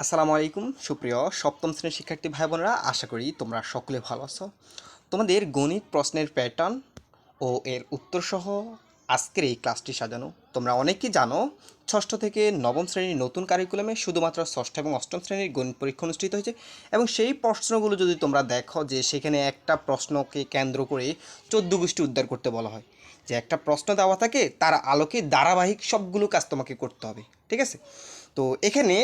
আসসালামু আলাইকুম, সুপ্রিয় সপ্তম শ্রেণির শিক্ষার্থী ভাই বোনেরা আশা করি তোমরা সকলে ভালো আছো। তোমাদের গণিত প্রশ্নের প্যাটার্ন ও এর উত্তরসহ আজকের এই ক্লাসটি সাজানো। তোমরা অনেকেই জানো, ষষ্ঠ থেকে নবম শ্রেণির নতুন কারিকুলামে শুধুমাত্র ষষ্ঠ এবং অষ্টম শ্রেণির গণিত পরীক্ষা অনুষ্ঠিত হয়েছে এবং সেই প্রশ্নগুলো যদি তোমরা দেখো যে সেখানে একটা প্রশ্নকে কেন্দ্র করে চোদ্দ গোষ্ঠী উদ্ধার করতে বলা হয়, যে একটা প্রশ্ন দেওয়া থাকে, তার আলোকে ধারাবাহিক সবগুলো কাজ তোমাকে করতে হবে, ঠিক আছে? তো এখানে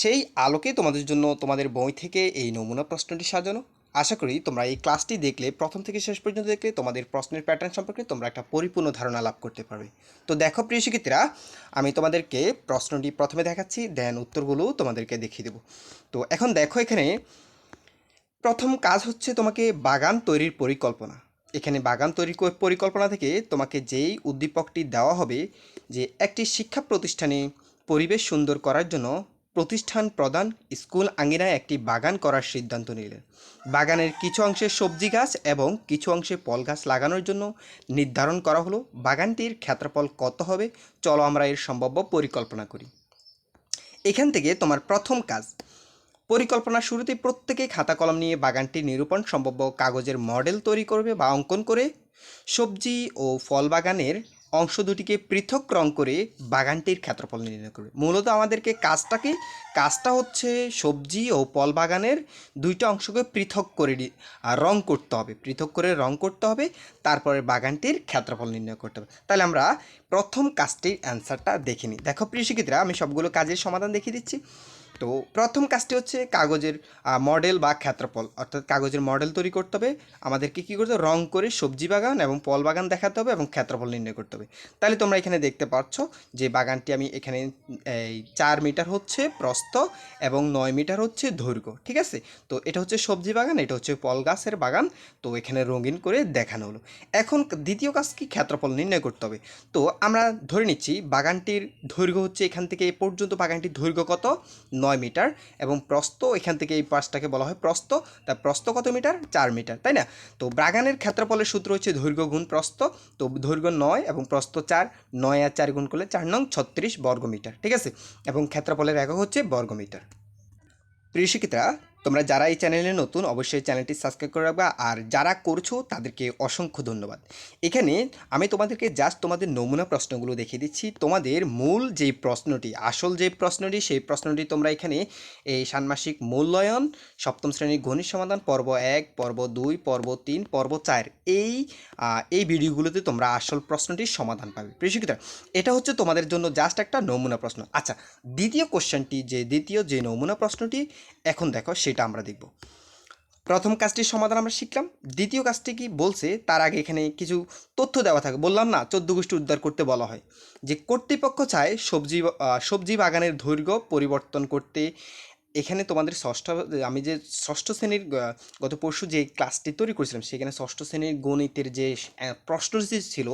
সেই আলোকে তোমাদের জন্য তোমাদের বই থেকে এই নমুনা প্রশ্নটি সাজানো। আশা করি তোমরা এই ক্লাসটি দেখলে, প্রথম থেকে শেষ পর্যন্ত দেখলে তোমাদের প্রশ্নের প্যাটার্ন সম্পর্কে তোমরা একটা পরিপূর্ণ ধারণা লাভ করতে পারবে। তো দেখো প্রিয় শিক্ষিতরা আমি তোমাদেরকে প্রশ্নটি প্রথমে দেখাচ্ছি দেন উত্তরগুলো তোমাদেরকে দেখিয়ে দেবো। তো এখন দেখো এখানে, প্রথম কাজ হচ্ছে তোমাকে বাগান তৈরির পরিকল্পনা। এখানে বাগান তৈরি পরিকল্পনা থেকে তোমাকে যেই উদ্দীপকটি দেওয়া হবে, যে একটি শিক্ষা প্রতিষ্ঠানে পরিবেশ সুন্দর করার জন্য প্রতিষ্ঠান প্রদান স্কুল আঙিনায় একটি বাগান করার সিদ্ধান্ত নিলেন। বাগানের কিছু অংশে সবজি গাছ এবং কিছু অংশে ফল গাছ লাগানোর জন্য নির্ধারণ করা হলো। বাগানটির ক্ষেত্রফল কত হবে? চলো আমরা এর সম্ভাব্য পরিকল্পনা করি। এখান থেকে তোমার প্রথম কাজ। পরিকল্পনা শুরুতে প্রত্যেকেই খাতা কলম নিয়ে বাগানটি নিরূপণ সম্ভাব্য কাগজের মডেল তৈরি করবে বা অঙ্কন করে সবজি ও ফল বাগানের অংশ দুটিকে পৃথক রং করে বাগানটির ক্ষেত্রফল নির্ণয় করবে। মূলত আমাদেরকে কাজটাকে, কাজটা হচ্ছে সবজি ও ফল বাগানের দুইটা অংশকে পৃথক করে রং করতে হবে। পৃথক করে রং করতে হবে, তারপরে বাগানটির ক্ষেত্রফল নির্ণয় করতে হবে। তাহলে আমরা প্রথম কাজটির অ্যান্সারটা দেখে নিই। দেখো প্রিয় শিক্ষিতরা আমি সবগুলো কাজের সমাধান দেখিয়ে দিচ্ছি। তো প্রথম কাজটি হচ্ছে কাগজের মডেল বা ক্ষেত্রফল। অর্থাৎ কাগজের মডেল তৈরি করতে হবে। আমাদেরকে কী করতে হবে? রং করে সবজি বাগান এবং ফল বাগান দেখাতে হবে এবং ক্ষেত্রফল নির্ণয় করতে হবে। তাহলে তোমরা এখানে দেখতে পাচ্ছ যে বাগানটি আমি এখানে, এই চার মিটার হচ্ছে প্রস্থ এবং নয় মিটার হচ্ছে দৈর্ঘ্য, ঠিক আছে? তো এটা হচ্ছে সবজি বাগান, এটা হচ্ছে ফল গাছের বাগান। তো এখানে রঙিন করে দেখানো হলো। এখন দ্বিতীয় কাজ কি? ক্ষেত্রফল নির্ণয় করতে হবে। তো আমরা ধরে নিচ্ছি বাগানটির দৈর্ঘ্য হচ্ছে এখান থেকে এ পর্যন্ত বাগানটির দৈর্ঘ্য কত? নয় মিটার এবং প্রস্ত এখান থেকে এই পাশটাকে বলা হয় প্রস্ত তা প্রস্ত কত মিটার? চার মিটার, তাই না? তো ব্রাগানের ক্ষেত্রফলের সূত্র হচ্ছে দৈর্ঘ্য গুণ প্রস্ত তো দৈর্ঘ্য নয় এবং প্রস্ত চার, নয় আর চার গুণ করলে চার নং ছত্রিশ বর্গমিটার, ঠিক আছে? এবং ক্ষেত্রফলের একক হচ্ছে বর্গমিটার। প্রিয় শিক্ষিতরা তোমরা যারা এই চ্যানেলে নতুন, অবশ্যই চ্যানেলটি সাবস্ক্রাইব করে রাখবা। আর যারা করছ, তাদেরকে অসংখ্য ধন্যবাদ। এখানে আমি তোমাদেরকে জাস্ট তোমাদের নমুনা প্রশ্নগুলো দেখিয়ে দিচ্ছি। তোমাদের মূল যে প্রশ্নটি, আসল যে প্রশ্নটি, সেই প্রশ্নটি তোমরা এখানে এই ষান্মাসিক মূল্যায়ন, সপ্তম শ্রেণির গণিত সমাধান, পর্ব এক, পর্ব দুই, পর্ব তিন, পর্ব চার, এই এই ভিডিওগুলোতে তোমরা আসল প্রশ্নটির সমাধান পাবে। প্রিয় এটা হচ্ছে তোমাদের জন্য জাস্ট একটা নমুনা প্রশ্ন। আচ্ছা দ্বিতীয় কোশ্চেনটি যে দ্বিতীয় যে নমুনা প্রশ্নটি, এখন দেখো সেটা আমরা দেখব। প্রথম কাজটির সমাধান আমরা শিখলাম। দ্বিতীয় কাজটি কি? বলছে তার আগে এখানে কিছু তথ্য দেওয়া থাকে। বললাম না, চোদ্দ গোষ্ঠী উদ্ধার করতে বলা হয়। যে কর্তৃপক্ষ চায় সবজি সবজি বাগানের দৈর্ঘ্য পরিবর্তন করতে এখানে তোমাদের ষষ্ঠ, আমি যে ষষ্ঠ শ্রেণির গত পরশু যে ক্লাসটি তৈরি করেছিলাম, সেখানে ষষ্ঠ শ্রেণির গণিতের যে প্রশ্নটি ছিল,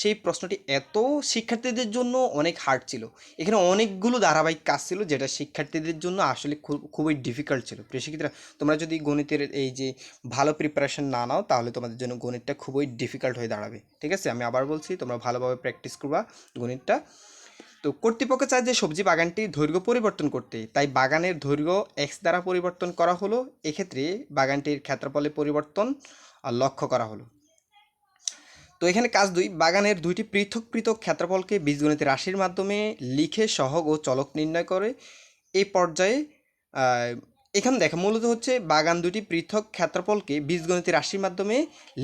সেই প্রশ্নটি এত শিক্ষার্থীদের জন্য অনেক হার্ড ছিল। এখানে অনেকগুলো ধারাবাহিক কাজ ছিল, যেটা শিক্ষার্থীদের জন্য আসলে খুব খুবই ডিফিকাল্ট ছিল। প্রিয় শিক্ষিতরা তোমরা যদি গণিতের এই যে ভালো প্রিপারেশন না নাও, তাহলে তোমাদের জন্য গণিতটা খুবই ডিফিকাল্ট হয়ে দাঁড়াবে। ঠিক আছে? আমি আবার বলছি, তোমরা ভালোভাবে প্র্যাকটিস করবা গণিতটা। তো কর্তৃপক্ষ চায় যে সবজি বাগানটি দৈর্ঘ্য পরিবর্তন করতে। তাই বাগানের দৈর্ঘ্য এক্স দ্বারা পরিবর্তন করা হলো। এক্ষেত্রে বাগানটির ক্ষেত্রফলে পরিবর্তন লক্ষ্য করা হলো। তো এখানে কাজ দুই, বাগানের দুইটি পৃথক পৃথক ক্ষেত্রফলকে বীজগণিত রাশির মাধ্যমে লিখে সহগ ও চলক নির্ণয় করে। এই পর্যায়ে এখানে দেখা, মূলত হচ্ছে বাগান দুটি পৃথক ক্ষেত্রফলকে বীজগণিত রাশির মাধ্যমে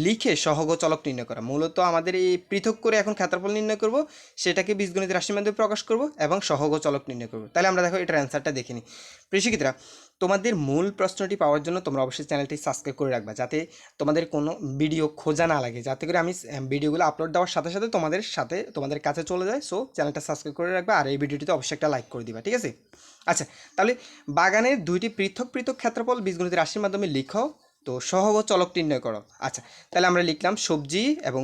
লিখে সহগ চলক নির্ণয় করা। মূলত আমাদের এই পৃথক করে এখন ক্ষেত্রফল নির্ণয় করব, সেটাকে বীজগণিত রাশির মাধ্যমে প্রকাশ করব এবং সহগ চলক নির্ণয় করব। তাহলে আমরা দেখো এটার অ্যান্সারটা দেখে নিই। প্রিয় তোমাদের মূল প্রশ্নটি পাওয়ার জন্য তোমরা অবশ্যই চ্যানেলটি সাবস্ক্রাইব করে রাখবা, যাতে তোমাদের কোনো ভিডিও খোঁজা না লাগে। যাতে করে আমি ভিডিওগুলো আপলোড দেওয়ার সাথে সাথে তোমাদের সাথে তোমাদের কাছে চলে যায়। সো চ্যানেলটা সাবস্ক্রাইব করে রাখবা আর এই ভিডিওটিতে অবশ্যই একটা লাইক করে দিবা, ঠিক আছে? আচ্ছা তাহলে বাগানের দুইটি পৃথক পৃথক ক্ষেত্রফল বীজগণিতের রাশির মাধ্যমে লিখো। তো সহগ চলক নির্ণয় করো। আচ্ছা তাহলে আমরা লিখলাম সবজি এবং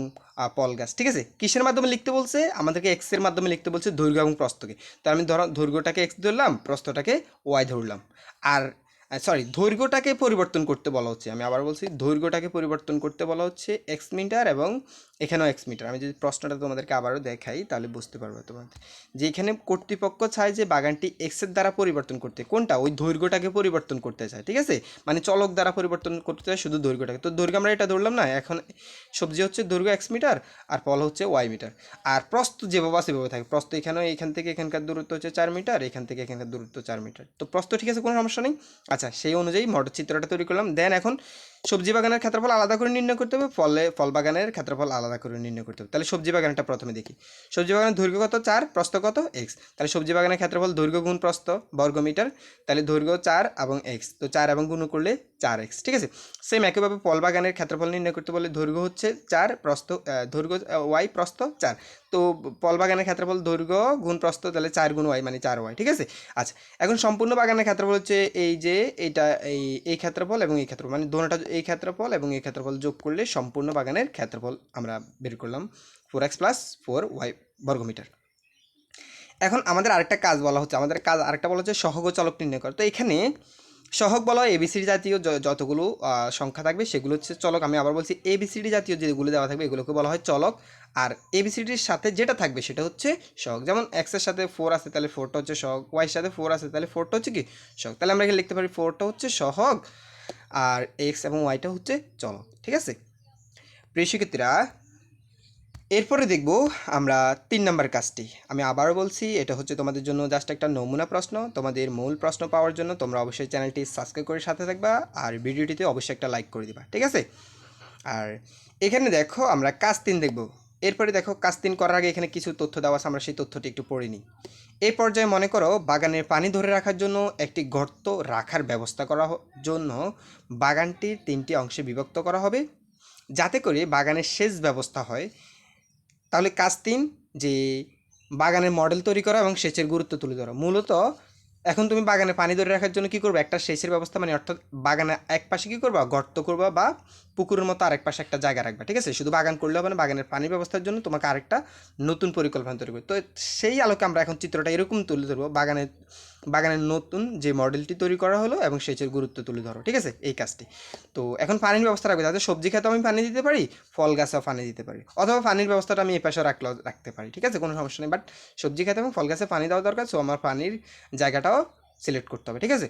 পল গাছ, ঠিক আছে? কিসের মাধ্যমে লিখতে বলছে? আমাদেরকে এক্সের মাধ্যমে লিখতে বলছে দৈর্ঘ্য এবং প্রস্তকে তো আমি ধরো, দৈর্ঘ্যটাকে এক্স ধরলাম প্রস্তটাকে ওয়াই ধরলাম। আর সরি দৈর্ঘ্যটাকে পরিবর্তন করতে বলা হচ্ছে। আমি আবার বলছি, দৈর্ঘ্যটাকে পরিবর্তন করতে বলা হচ্ছে এক্স মিটার এবং এখানেও এক্স মিটার আমি যদি প্রশ্নটা তোমাদেরকে আবারও দেখাই, তাহলে বুঝতে পারবে তোমাদের। যে এখানে কর্তৃপক্ষ চায় যে বাগানটি এক্সের দ্বারা পরিবর্তন করতে, কোনটা? ওই দৈর্ঘ্যটাকে পরিবর্তন করতে চায়, ঠিক আছে? মানে চলক দ্বারা পরিবর্তন করতে চায় শুধু দৈর্ঘ্যটাকে। তো দৈর্ঘ্য আমরা এটা ধরলাম না, এখন সবজি হচ্ছে দৈর্ঘ্য এক্স মিটার আর ফল হচ্ছে ওয়াই মিটার আর প্রস্থ যেভাবে সেভাবে থাকে। প্রস্থ এখানেও এখান থেকে এখানকার দূরত্ব হচ্ছে চার মিটার এখান থেকে এখানকার দূরত্ব চার মিটার তো প্রস্থ ঠিক আছে, কোনো সমস্যা নেই? আচ্ছা সেই অনুযায়ী মডেল চিত্রটা তৈরি করলাম। দেন এখন সবজি বাগানের ক্ষেত্রফল আলাদা করে নির্ণয় করতে হবে, ফলে ফল বাগানের ক্ষেত্রফল আলাদা করে নির্ণয় করতে হবে। তাহলে সবজি বাগানটা প্রথমে দেখি। সবজি বাগানের দৈর্ঘ্য কত? চার, প্রস্থ কত? এক্স। তাহলে সবজি বাগানের ক্ষেত্রফল দৈর্ঘ্য গুণ প্রস্থ বর্গ মিটার তাহলে দৈর্ঘ্য চার এবং এক্স। তো চার এবং গুণ করলে চার এক্স, ঠিক আছে? সেম একইভাবে ফল বাগানের ক্ষেত্রফল নির্ণয় করতে বলে দৈর্ঘ্য হচ্ছে চার, প্রস্থ দৈর্ঘ্য ওয়াই, প্রস্থ, চার। তো ফল বাগানের ক্ষেত্রফল দৈর্ঘ্য গুণ প্রস্থ, তাহলে চার গুণ ওয়াই মানে চার ওয়াই, ঠিক আছে? আচ্ছা এখন সম্পূর্ণ বাগানের ক্ষেত্রফল হচ্ছে এই যে, এইটা, এই এই ক্ষেত্রফল এবং এই ক্ষেত্রফল মানে দোনোটা এই ক্ষেত্রফল এবং এই ক্ষেত্রফল যোগ করলে সম্পূর্ণ বাগানের ক্ষেত্রফল আমরা বের করলাম four x plus four y বর্গমিটার। এখন আমাদের আরেকটা কাজ বলা হচ্ছে, আমাদের কাজ আরেকটা বলা হচ্ছে সহগ চলক নির্ণয় করা। তো এখানে সহগ বলা হয় এবিসিডি জাতীয় যতগুলো সংখ্যা থাকবে সেগুলো হচ্ছে চলক। আমি আবার বলছি এবিসিডি জাতীয় যেগুলো দেওয়া থাকবে এগুলোকে বলা হয় চলক। আর এবিসিডির সাথে যেটা থাকবে সেটা হচ্ছে সহগ। যেমন এক্সের সাথে ফোর আছে, তাহলে ফোরটা হচ্ছে সহগ। ওয়াইয়ের সাথে ফোর আছে, তাহলে ফোরটা হচ্ছে কি? সহগ। তাহলে আমরা এখানে লিখতে পারি ফোরটা হচ্ছে সহগ। আর এক্স এবং ওয়াইটা হচ্ছে চলক, ঠিক আছে? প্রিয় শিক্ষার্থীরা, এরপরে দেখব আমরা তিন নম্বর কাজটি। আমি আবারও বলছি, এটা হচ্ছে তোমাদের জন্য জাস্ট একটা নমুনা প্রশ্ন। তোমাদের মূল প্রশ্ন পাওয়ার জন্য তোমরা অবশ্যই চ্যানেলটি সাবস্ক্রাইব করে সাথে থাকবা আর ভিডিওটিতে অবশ্যই একটা লাইক করে দিবা, ঠিক আছে? আর এখানে দেখো আমরা কাজ তিন দেখব। এরপরে দেখো কাজ তিন করার আগে এখানে কিছু তথ্য দেওয়া আছে, আমরা সেই তথ্যটি একটু পড়ে নিই। এই পর্যায়ে মনে করো বাগানের পানি ধরে রাখার জন্য একটি গর্ত রাখার ব্যবস্থা করা জন্য বাগানটির তিনটি অংশে বিভক্ত করা হবে। যাতে করে বাগানের সেচ ব্যবস্থা হয়। তাহলে কাজ তিন, যে বাগানের মডেল তৈরি করা এবং সেচের গুরুত্ব তুলে ধরা। মূলত এখন তুমি বাগানে পানি ধরে রাখার জন্য কি করবে? একটা সেচের ব্যবস্থা মানে অর্থাৎ বাগানে এক পাশে কী করবা? গর্ত করবা বা পুকুরের মতো আরেক পাশে একটা জায়গা রাখবা, ঠিক আছে? শুধু বাগান করলে হবে না, বাগানের পানি ব্যবস্থার জন্য তোমাকে আরেকটা নতুন পরিকল্পনা তৈরি করবে তো সেই আলোকে আমরা এখন চিত্রটা এরকম তুলে ধরবো। বাগানের বাগানের নতুন যে মডেলটি তৈরি করা হলো এবং সেচের গুরুত্ব তুলে ধরো, ঠিক আছে? এই কাজটি। তো এখন পানির ব্যবস্থা রাখবে। যাতে সবজি খেতে আমি পানি দিতে পারি, ফল গাছেও পানি দিতে পারি। অথবা পানির ব্যবস্থাটা আমি এই পাশে রাখলেও রাখতে পারি, ঠিক আছে? কোনো সমস্যা নেই। বাট সবজি খেতে এবং ফল গাছে পানি দেওয়া দরকার সো আমার পানির জায়গাটাও সিলেক্ট করতে হবে, ঠিক আছে?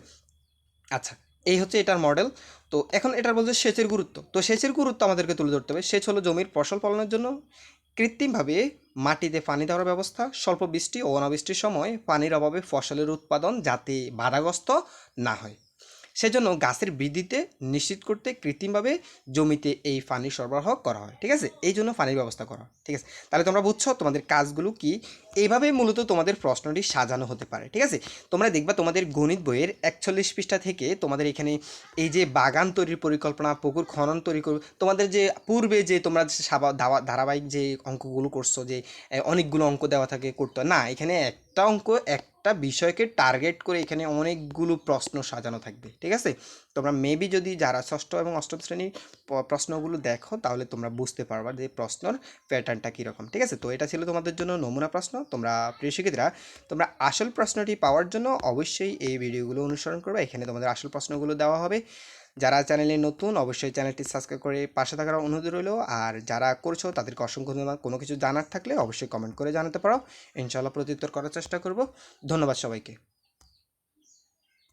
আচ্ছা এই হচ্ছে এটার মডেল। তো এখন এটার বলছে সেচের গুরুত্ব। তো সেচের গুরুত্ব আমাদেরকে তুলে ধরতে হবে। সেচ হলো জমির ফসল ফলনের জন্য কৃত্রিমভাবে মাটিতে পানি দেওয়ার ব্যবস্থা, স্বল্প বৃষ্টি ও অনাবৃষ্টির সময় পানির অভাবে ফসলের উৎপাদন যাতে বাধাগ্রস্ত না হয়। সেজন্য গাছের বৃদ্ধিতে নিশ্চিত করতে কৃত্রিমভাবে জমিতে এই পানি সরবরাহ করা হয়, ঠিক আছে? এই জন্য পানির ব্যবস্থা করা হয়, ঠিক আছে? তাহলে তোমরা বুঝছ তোমাদের কাজগুলো কি? এইভাবে মূলত তোমাদের প্রশ্নটি সাজানো হতে পারে, ঠিক আছে? তোমরা দেখবা তোমাদের গণিত বইয়ের একচল্লিশ পৃষ্ঠা থেকে তোমাদের এখানে এই যে বাগান তৈরির পরিকল্পনা, পুকুর খনন তৈরি করবে তোমাদের যে পূর্বে যে তোমরা ধারাবাহিক যে অঙ্কগুলো করছ যে অনেকগুলো অঙ্ক দেওয়া থাকে, করতো না, এখানে একটা অঙ্ক, একটা বিষয়কে টার্গেট করে এখানে অনেকগুলো প্রশ্ন সাজানো থাকবে, ঠিক আছে? তোমরা মেবি যদি যারা ষষ্ঠ এবং অষ্টম শ্রেণির প্রশ্নগুলো দেখো, তাহলে তোমরা বুঝতে পারবা যে প্রশ্নর প্যাটার্নটা কীরকম, ঠিক আছে? তো এটা ছিল তোমাদের জন্য নমুনা প্রশ্ন। তোমরা প্রিয় শিক্ষিতরা, তোমরা আসল প্রশ্নটি পাওয়ার জন্য অবশ্যই এই ভিডিওগুলো অনুসরণ করবে। এখানে তোমাদের আসল প্রশ্নগুলো দেওয়া হবে। যারা চ্যানেলে নতুন, অবশ্যই চ্যানেলটি সাবস্ক্রাইব করে পাশে থাকার অনুরোধ রইল। আর যারা করছ, তাদেরকে অসংখ্য ধন্যবাদ। কোনো কিছু জানার থাকলে অবশ্যই কমেন্ট করে জানাতে পারো। ইনশাল্লাহ প্রত্যুত্তর করার চেষ্টা করব। ধন্যবাদ সবাইকে।